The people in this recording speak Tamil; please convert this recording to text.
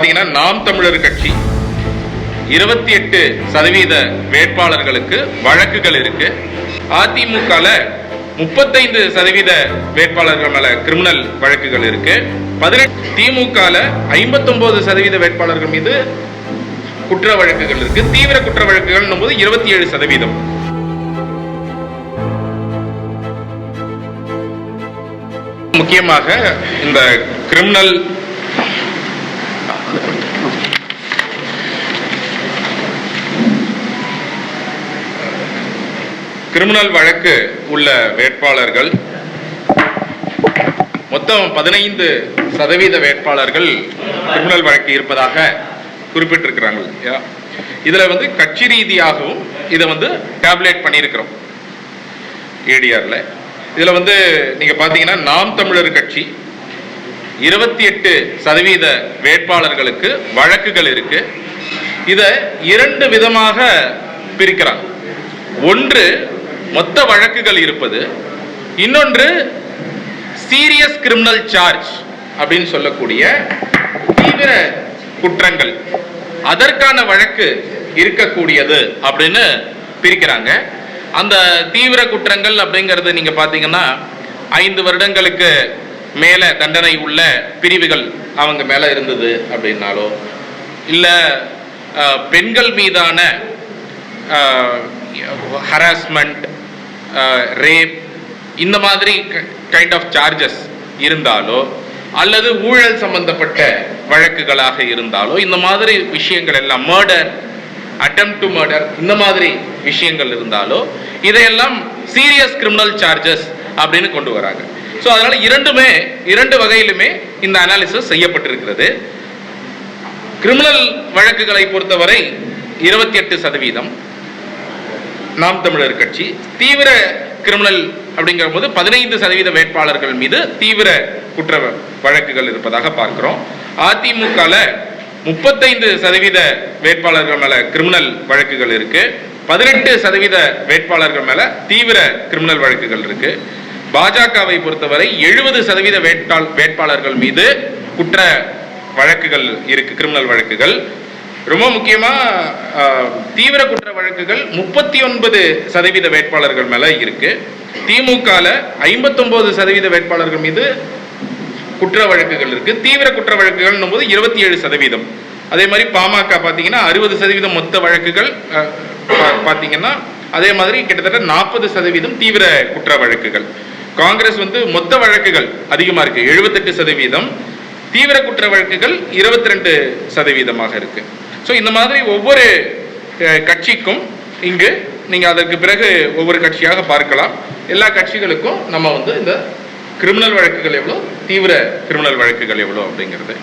பார்த்தீங்கன்னா நாம் தமிழர் கட்சி இருபத்தி எட்டு சதவீத வேட்பாளர்களுக்கு வழக்குகள் இருக்கு. அதிமுகல முப்பத்தைந்து சதவீத வேட்பாளர்கள் மேல கிரிமினல் வழக்குகள் இருக்கு. பதினெட்டு திமுகல ஐம்பத்தொன்பது சதவீத வேட்பாளர்கள் மீது குற்ற வழக்குகள் இருக்கு. தீவிர குற்ற வழக்குகள் போது இருபத்தி ஏழு சதவீதம். முக்கியமாக இந்த கிரிமினல் கிரிமினல் வழக்கு உள்ள வேட்பாளர்கள் மொத்தம் பதினைந்து சதவீத வேட்பாளர்கள் கிரிமினல் வழக்கு இருப்பதாக குறிப்பிட்டிருக்கிறாங்க இதில் வந்து கட்சி ரீதியாகவும் இதை வந்து டேப்லேட் பண்ணியிருக்கிறோம். ஏடிஆரில். இதில் வந்து நீங்கள் பார்த்தீங்கன்னா நாம் தமிழர் கட்சி இருபத்தி எட்டு சதவீத வேட்பாளர்களுக்கு வழக்குகள் இருக்கு. இதை இரண்டு விதமாக பிரிக்கிறாங்க. ஒன்று மொத்த வழக்குகள் இருப்பது. இன்னொன்று சீரியஸ் கிரிமினல் சார்ஜ் அப்படின்னு சொல்லக்கூடிய தீவிர குற்றங்கள். அதற்கான வழக்கு இருக்கக்கூடியது அப்படின்னு பிரிக்கிறாங்க. அந்த தீவிர குற்றங்கள் அப்படிங்கிறது நீங்க பாத்தீங்கன்னா ஐந்து வருடங்களுக்கு மேல தண்டனை உள்ள பிரிவுகள் அவங்க மேல இருந்தது அப்படின்னாலோ இல்ல பெண்கள் மீதான ஹராஸ்மெண்ட் ரேப் இந்த மாதிரி கைண்ட் ஆஃப் சார்ஜஸ் இருந்தாலோ அல்லது ஊழல் சம்பந்தப்பட்ட வழக்குகளாக இருந்தாலோ இந்த மாதிரி விஷயங்கள் எல்லாம் மர்டர் அட்டம் டு மர்டர் இந்த மாதிரி விஷயங்கள் இருந்தாலோ இதையெல்லாம் சீரியஸ் கிரிமினல் சார்ஜஸ் அப்படின்னு கொண்டு வராங்க. ஸோ அதனால இரண்டுமே இரண்டு வகையிலுமே இந்த அனாலிசிஸ் செய்யப்பட்டிருக்கிறது. கிரிமினல் வழக்குகளை பொறுத்தவரை இருபத்தி எட்டு சதவீதம் நாம் தமிழர் கட்சி. தீவிர கிரிமினல் அப்படிங்கிற போது பதினைந்து சதவீத வேட்பாளர்கள் மீது தீவிர குற்ற வழக்குகள் இருப்பதாக பார்க்கிறோம். அதிமுகல முப்பத்தைந்து சதவீத வேட்பாளர்கள் மேல கிரிமினல் வழக்குகள் இருக்கு. பதினெட்டு சதவீத வேட்பாளர்கள் மேல தீவிர கிரிமினல் வழக்குகள் இருக்கு. பாஜகவை பொறுத்தவரை எழுபது சதவீத வேட்பாள் வேட்பாளர்கள் மீது குற்ற வழக்குகள் இருக்கு கிரிமினல் வழக்குகள். ரொம்ப முக்கியமா தீவிர குற்ற வழக்குகள் முப்பத்தி ஒன்பது சதவீத வேட்பாளர்கள் மேல இருக்கு. திமுகல ஐம்பத்தொன்பது சதவீத வேட்பாளர்கள் மீது குற்ற வழக்குகள் இருக்கு. தீவிர குற்ற வழக்குகள் போது இருபத்தி ஏழு சதவீதம். அதே மாதிரி பாமக பாத்தீங்கன்னா அறுபது சதவீதம் மொத்த வழக்குகள் பா- பாத்தீங்கன்னா அதே மாதிரி கிட்டத்தட்ட நாற்பது சதவீதம் தீவிர குற்ற வழக்குகள். காங்கிரஸ் வந்து மொத்த வழக்குகள் அதிகமா இருக்கு. எழுபத்தெட்டு சதவீதம். தீவிர குற்ற வழக்குகள் இருபத்தி ரெண்டு சதவீதமாக இருக்கு. ஸோ இந்த மாதிரி ஒவ்வொரு கட்சிக்கும் இங்கு நீங்க அதற்கு பிறகு ஒவ்வொரு கட்சியாக பார்க்கலாம். எல்லா கட்சிகளுக்கும் நம்ம வந்து இந்த கிரிமினல் வழக்குகள் எவ்வளோ தீவிர கிரிமினல் வழக்குகள் எவ்வளோ அப்படிங்கிறது